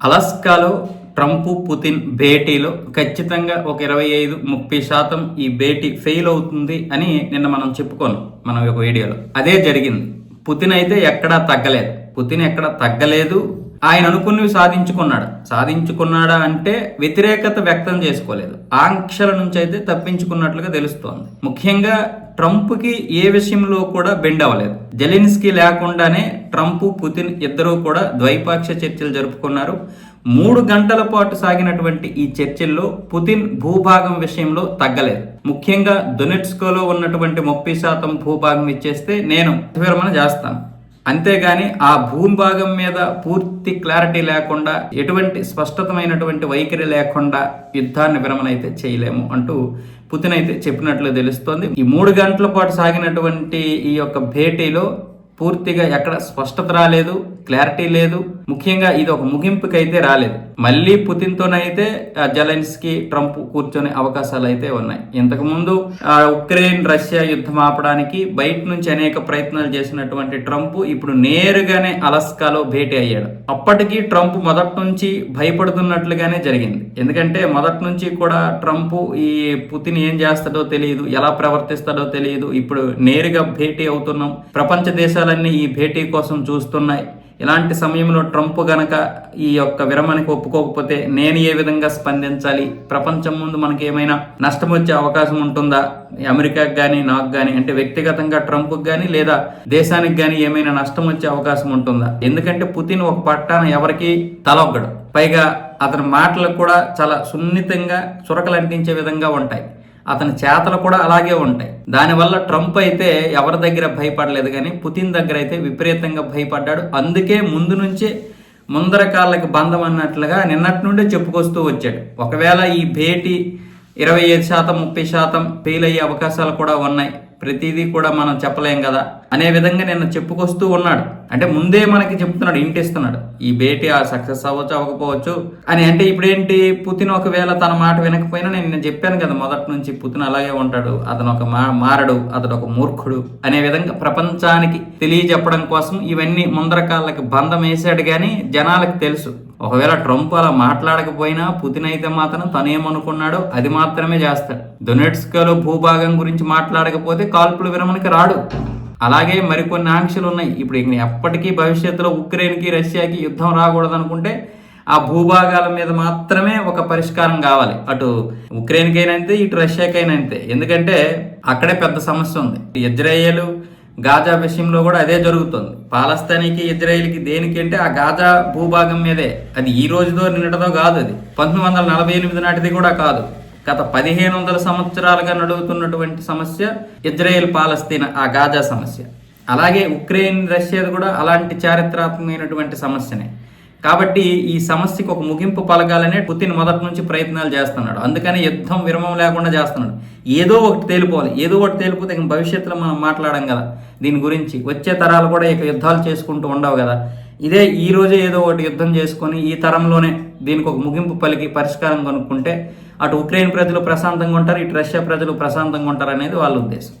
అలాస్కాలో Trump Putin భేటీలో ఖచ్చితంగా ఒక ఇరవై ఐదు ముప్పై శాతం ఈ భేటీ ఫెయిల్ అవుతుంది అని నిన్న మనం చెప్పుకోను మనం ఒక వీడియోలో. అదే జరిగింది. పుతిన్ అయితే ఎక్కడా తగ్గలేదు. పుతిన్ ఎక్కడ తగ్గలేదు. ఆయన అనుకున్నవి సాధించుకున్నాడు. సాధించుకున్నాడా అంటే వ్యతిరేకత వ్యక్తం చేసుకోలేదు. ఆంక్షల నుంచి అయితే తప్పించుకున్నట్లుగా తెలుస్తోంది. ముఖ్యంగా ట్రంప్కి ఏ విషయంలో కూడా బెండ్ అవ్వలేదు. జెలిన్స్కీ లేకుండానే ట్రంప్ పుతిన్ ఇద్దరూ కూడా ద్వైపాక్ష చర్చలు జరుపుకున్నారు. మూడు గంటల పాటు సాగినటువంటి ఈ చర్చల్లో పుతిన్ భూభాగం విషయంలో తగ్గలేదు. ముఖ్యంగా దొనెట్స్కోలో ఉన్నటువంటి ముప్పై శాతం భూభాగం ఇచ్చేస్తే నేను విరమణ చేస్తాను. అంతేగాని ఆ భూభాగం మీద పూర్తి క్లారిటీ లేకుండా ఎటువంటి స్పష్టతమైనటువంటి వైఖరి లేకుండా యుద్ధాన్ని విరమణ అయితే చేయలేము అంటూ పుతిన్ అయితే చెప్పినట్లు తెలుస్తోంది. ఈ మూడు గంటల పాటు సాగినటువంటి ఈ యొక్క భేటీలో పూర్తిగా ఎక్కడ స్పష్టత రాలేదు క్లారిటీ లేదు. ముఖ్యంగా ఇది ఒక ముగింపుకి అయితే రాలేదు. మళ్ళీ పుతిన్తోనైతే జలెన్స్కి ట్రంప్ కూర్చొనే అవకాశాలు అయితే ఉన్నాయి. ఇంతకు ముందు ఉక్రెయిన్ రష్యా యుద్ధం ఆపడానికి బయట నుంచి అనేక ప్రయత్నాలు చేసినటువంటి ట్రంప్ ఇప్పుడు నేరుగానే అలస్కాలో భేటీ అయ్యాడు. అప్పటికీ ట్రంప్ మొదటి నుంచి భయపడుతున్నట్లుగానే జరిగింది. ఎందుకంటే మొదటి నుంచి కూడా ట్రంప్ ఈ పుతిన్ ఏం చేస్తాడో తెలియదు ఎలా ప్రవర్తిస్తాడో తెలియదు ఇప్పుడు నేరుగా భేటీ అవుతున్నాం. ప్రపంచ దేశాలన్నీ ఈ భేటీ కోసం చూస్తున్నాయి. ఇలాంటి సమయంలో ట్రంప్ గనక ఈ యొక్క విరమణకు ఒప్పుకోకపోతే నేను ఏ విధంగా స్పందించాలి? ప్రపంచం ముందు మనకి ఏమైనా నష్టం వచ్చే అవకాశం ఉంటుందా? అమెరికాకి కానీ నాకు కానీ అంటే వ్యక్తిగతంగా ట్రంప్కి కానీ లేదా దేశానికి కానీ ఏమైనా నష్టం వచ్చే అవకాశం ఉంటుందా? ఎందుకంటే పుతిన్ ఒక పట్టాన ఎవరికి తలొగ్గడు. పైగా అతని మాటలకు కూడా చాలా సున్నితంగా చురకలు అంటించే విధంగా ఉంటాయి. అతని చేతలు కూడా అలాగే ఉంటాయి. దానివల్ల ట్రంప్ అయితే ఎవరి దగ్గర భయపడలేదు కానీ పుతిన్ దగ్గర అయితే విపరీతంగా భయపడ్డాడు. అందుకే ముందు నుంచే ముందర కాళ్ళకి బంధం అన్నట్లుగా నిన్నటి నుండే చెప్పుకొస్తూ వచ్చాడు. ఒకవేళ ఈ భేటీ ఇరవై ఐదు శాతం ముప్పై శాతం ఫెయిల్ అయ్యే అవకాశాలు కూడా ఉన్నాయి. ప్రతిదీ కూడా మనం చెప్పలేం కదా? అనే విధంగా నిన్న చెప్పుకొస్తూ ఉన్నాడు. అంటే ముందే మనకి చెప్తున్నాడు ఇంటిస్తున్నాడు. ఈ భేటీ ఆ సక్సెస్ అవ్వచ్చు అవ్వకపోవచ్చు అని. అంటే ఇప్పుడేంటి? పుతిన్ ఒకవేళ తన మాట వినకపోయినా నేను నేను చెప్పాను కదా మొదటి నుంచి పుతిన్ అలాగే ఉంటాడు. అతను ఒక మా మారడు అతడు ఒక మూర్ఖుడు అనే విధంగా ప్రపంచానికి తెలియజెప్పడం కోసం ఇవన్నీ ముందర కాళ్ళకి బంధం వేసాడు కానీ జనాలకు తెలుసు. ఒకవేళ ట్రంప్ అలా మాట్లాడకపోయినా పుతిన్ అయితే మాత్రం తనేమనుకున్నాడో అది మాత్రమే చేస్తాడు. డొనెట్స్కోలో భూభాగం గురించి మాట్లాడకపోతే కాల్పుల విరమణకి రాడు. అలాగే మరికొన్ని ఆంక్షలు ఉన్నాయి ఇప్పుడు ఎప్పటికీ భవిష్యత్తులో ఉక్రెయిన్కి రష్యాకి యుద్ధం రాకూడదు అనుకుంటే ఆ భూభాగాల మీద మాత్రమే ఒక పరిష్కారం కావాలి. అటు ఉక్రెయిన్కైనా అంతే ఇటు రష్యాకైనా అంతే. ఎందుకంటే అక్కడే పెద్ద సమస్య ఉంది. ఇజ్రాయేల్ గాజా విషయంలో కూడా అదే జరుగుతుంది. పాలస్తీనాకి ఇజ్రాయిల్కి దేనికి అంటే ఆ గాజా భూభాగం మీదే. అది ఈ రోజుతో నిన్నటితో కాదు అది. పంతొమ్మిది వందల నలభై ఎనిమిది నాటిది కూడా కాదు. గత పదిహేను వందల సంవత్సరాలుగా నడుగుతున్నటువంటి సమస్య ఇజ్రాయెల్ పాలస్తీన్ ఆ గాజా సమస్య. అలాగే ఉక్రెయిన్ రష్యాది కూడా అలాంటి చారిత్రాత్మకమైనటువంటి సమస్యనే. కాబట్టి ఈ సమస్యకు ఒక ముగింపు పలకాలనే పుతిన్ మొదటి నుంచి ప్రయత్నాలు చేస్తున్నాడు. అందుకని యుద్ధం విరమం లేకుండా చేస్తున్నాడు. ఏదో ఒకటి తేలిపోవాలి. ఏదో ఒకటి తేలిపోతే ఇంక భవిష్యత్తులో మనం మాట్లాడడం కదా దీని గురించి. వచ్చే తరాలు కూడా ఇక యుద్ధాలు చేసుకుంటూ ఉండవు కదా. ఇదే ఈ రోజే ఏదో ఒకటి యుద్ధం చేసుకొని ఈ తరంలోనే దీనికి ఒక ముగింపు పలికి పరిష్కారం కనుక్కుంటే అటు ఉక్రెయిన్ ప్రజలు ప్రశాంతంగా ఉంటారు ఇటు రష్యా ప్రజలు ప్రశాంతంగా ఉంటారు అనేది వాళ్ళ ఉద్దేశం.